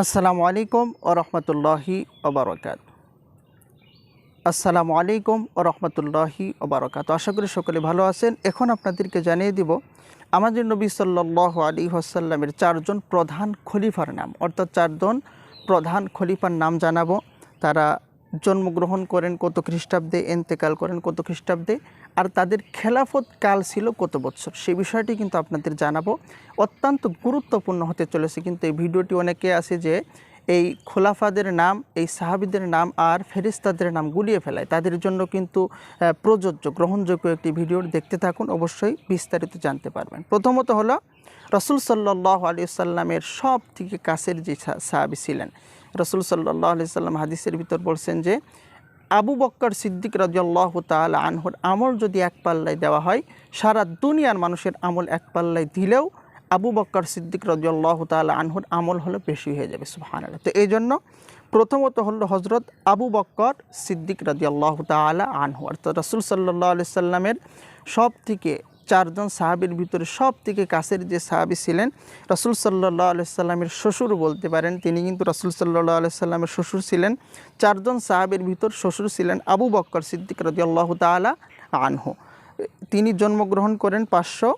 আসসালামু আলাইকুম ও রহমতুল্লাহি ওবরকাত আসসালামু আলাইকুম ও রহমতুল্লাহি ওবরকাত আশা করি সকলে ভালো আছেন। এখন আপনাদেরকে জানিয়ে দিব, আমাদের নবী সাল্লাহ আলী হাসাল্লামের চারজন প্রধান খলিফার নাম। অর্থাৎ চারজন প্রধান খলিফার নাম জানাব। তারা জন্মগ্রহণ করেন কত খ্রিস্টাব্দে, এন্তেকাল করেন কত খ্রিস্টাব্দে, আর তাদের খেলাফত কাল ছিল কত বছর সেই বিষয়টি কিন্তু আপনাদের জানাব। অত্যন্ত গুরুত্বপূর্ণ হতে চলেছে কিন্তু এই ভিডিওটি অনেকে আছে যে এই খোলাফাদের নাম, এই সাহাবিদের নাম আর ফেরিস্তাদের নাম গুলিয়ে ফেলায়। তাদের জন্য কিন্তু প্রযোজ্য, গ্রহণযোগ্য একটি ভিডিও দেখতে থাকুন, অবশ্যই বিস্তারিত জানতে পারবেন। প্রথমত হলো, রসুল সাল্লাহ আলী সাল্লামের সব থেকে কাছের যে সাহাবি ছিলেন, রসুল সাল্লাহ আলি সাল্লাম হাদিসের ভিতর বলছেন যে, আবু বক্কর সিদ্দিক রাজিয়াল্লাহ তাল আনহুর আমল যদি এক পাল্লায় দেওয়া হয়, সারা দুনিয়ার মানুষের আমল এক পাল্লায় দিলেও আবু বক্কর সিদ্দিক রাজিয়াল্লাহ তাল আনহুর আমল হলো বেশি হয়ে যাবে সুহান তো এই জন্য প্রথমত হলো হজরত আবু বক্কর সিদ্দিক রাজিয়াল্লাহ তালা আনহু। অর্থাৎ রসুল সাল্লাহ আলি সাল্লামের সব থেকে চারজন সাহাবির ভিতরে সব থেকে কাছের যে সাহাবি ছিলেন, রসুল সাল্লাহ আলাইসাল্লামের শ্বশুর বলতে পারেন, তিনি কিন্তু রসুল সাল্লাহ আলাইসাল্লামের শ্বশুর ছিলেন। চারজন সাহাবির ভিতর শ্বশুর ছিলেন আবু বক্কর সিদ্দিক রদিয়াল্লাহ তালা আনহু। তিনি জন্মগ্রহণ করেন পাঁচশো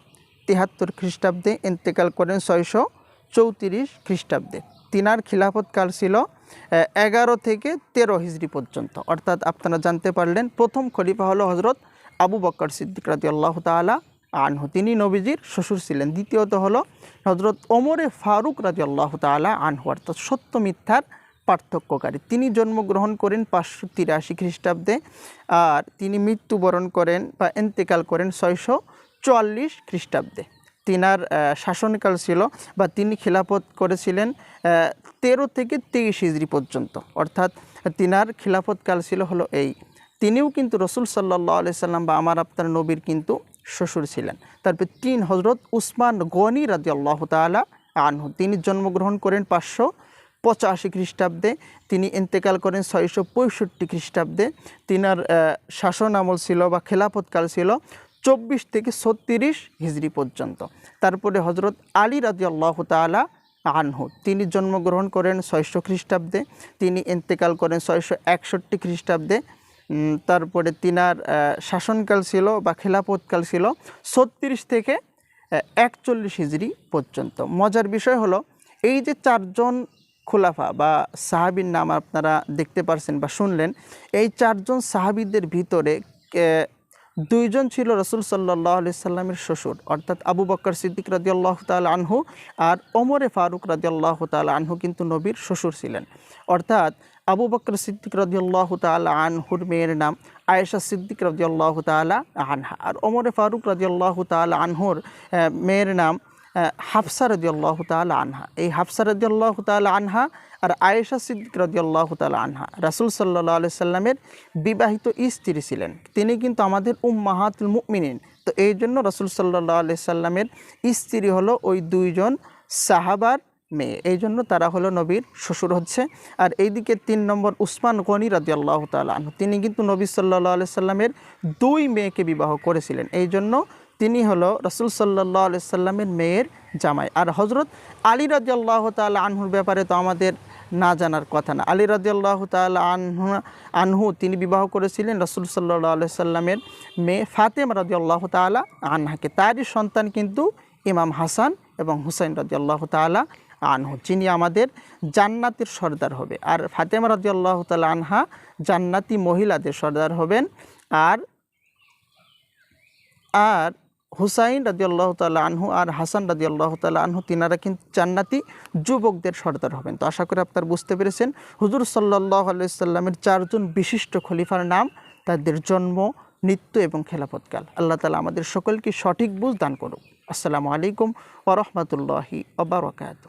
তিহাত্তর খ্রিস্টাব্দে ইন্তেকাল করেন ছয়শো চৌত্রিশ খ্রিস্টাব্দে। তিনার খিলাফতকাল ছিল এগারো থেকে তেরো হিজড়ি পর্যন্ত। অর্থাৎ আপনারা জানতে পারলেন, প্রথম খলিফা হলো হজরত আবু বক্কর সিদ্দিক রাজি আল্লাহ তালা আনহু। তিনি নবীজির শ্বশুর ছিলেন। দ্বিতীয়ত হলো হজরত ওমরে ফারুক রাজি আল্লাহ তালা আনহু, অর্থাৎ সত্য মিথ্যার পার্থক্যকারী। তিনি জন্মগ্রহণ করেন পাঁচশো তিরাশি খ্রিস্টাব্দে, আর তিনি মৃত্যুবরণ করেন বা এন্তেকাল করেন ছয়শো চুয়াল্লিশ খ্রিস্টাব্দে। তিনার শাসনকাল ছিল বা তিনি খিলাফত করেছিলেন তেরো থেকে তেইশ হিজড়ি পর্যন্ত। অর্থাৎ তিনার খিলাফতকাল ছিল হলো এই। তিনিও কিন্তু রসুল সাল্লাহ আলি সাল্লাম বা আমার আপনার নবীর কিন্তু শ্বশুর ছিলেন। তারপর তিন হজরত উসমান গনি রাজি আল্লাহ তালা আনহু। তিনি জন্মগ্রহণ করেন পাঁচশো পঁচাশি খ্রিস্টাব্দে। তিনি ইন্তেকাল করেন ছয়শো পঁয়ষট্টি খ্রিস্টাব্দে। তিনার শাসন আমল ছিল বা খেলাফতকাল ছিল চব্বিশ থেকে ছত্রিশ হিজড়ি পর্যন্ত। তারপরে হজরত আলী রাজি আল্লাহ তালা আনহু, তিনি জন্মগ্রহণ করেন ছয়শো খ্রিস্টাব্দে, তিনি ইন্তেকাল করেন ছয়শো একষট্টি খ্রিস্টাব্দে। তারপরে তিনার শাসনকাল ছিল বা খেলাফতকাল ছিল ছত্রিশ থেকে একচল্লিশ হিজড়ি পর্যন্ত। মজার বিষয় হলো, এই যে চারজন খোলাফা বা সাহাবির নাম আপনারা দেখতে পারছেন বা শুনলেন, এই চারজন সাহাবিদের ভিতরে দুইজন ছিল রসুল সাল্লাহ আলি সাল্লামের শ্বশুর, অর্থাৎ আবু বক্কর সিদ্দিক রাজি আল্লাহ তাল আনহু আর ওমরে ফারুক রাজি আল্লাহ তাল আনহু কিন্তু নবীর শ্বশুর ছিলেন। অর্থাৎ আবু বক্কর সিদ্দিক রাজি আল্লাহ তাল আনহুর মেয়ের নাম আয়েশা সিদ্দিক রাজি আল্লাহ তালা আনহা। আর ওমরে ফারুক রাজি আল্লাহ তাল আনহুর মেয়ের নাম হাফসা রদি আল্লাহ তাল আনহা। এই হাফসা রদি আল্লাহ তাল আনহা আর আয়েশা সিদ্দিক রদি আল্লাহ তাল আনহা। রাসুল সাল্লাহ আলি সাল্লামের বিবাহিত স্ত্রী ছিলেন। তিনি কিন্তু আমাদের উম উম্মাহাতুল মুমিনিন। তো এই জন্য রসুল সাল্লাহ আলি সাল্লামের স্ত্রী হলো ওই দুইজন সাহাবার মেয়ে। এই জন্য তারা হলো নবীর শ্বশুর হচ্ছে। আর এইদিকে তিন নম্বর উসমান গনি রাজি আল্লাহ আনহু। তিনি কিন্তু নবী সাল্লাহ আলি সাল্লামের দুই মেয়েকে বিবাহ করেছিলেন। এই জন্য তিনি হলো রসুল সাল্লাহ সাল্লামের মেয়ের জামাই। আর হজরত আলী রাজি আল্লাহ তাল আনহুর ব্যাপারে তো আমাদের না জানার কথা না। আলী রাজি আল্লাহ তাল আনহু আনহু, তিনি বিবাহ করেছিলেন রসুল সাল্লাহ সাল্লামের মেয়ে ফাতেম রাজি আল্লাহ তালা আনহাকে। তারই সন্তান কিন্তু ইমাম হাসান এবং হুসাইন রাজি আল্লাহ তালা আনহু, যিনি আমাদের জান্নাতের সর্দার হবে। আর ফাতেমা রাজি আল্লাহ তালা আনহা জান্নাতি মহিলাদের সর্দার হবেন। আর আর হুসাইন রাজি আল্লাহ তাল্লাহ আনহু আর হাসান রাজি আল্লাহ তাল্লাহ আনহু, তিনারা কিন্তু জান্নাতি যুবকদের সর্দার হবেন। তো আশা করি আপনারা বুঝতে পেরেছেন, হুজুর সাল্লাহ আলাইসাল্লামের চারজন বিশিষ্ট খলিফার নাম, তাদের জন্ম নৃত্য এবং খেলাফতকাল। আল্লাহ তালা আমাদের সকলকে সঠিক বুঝ দান করুক। আসসালামু আলাইকুম ওরহমতুল্লাহি ওবরাকাতু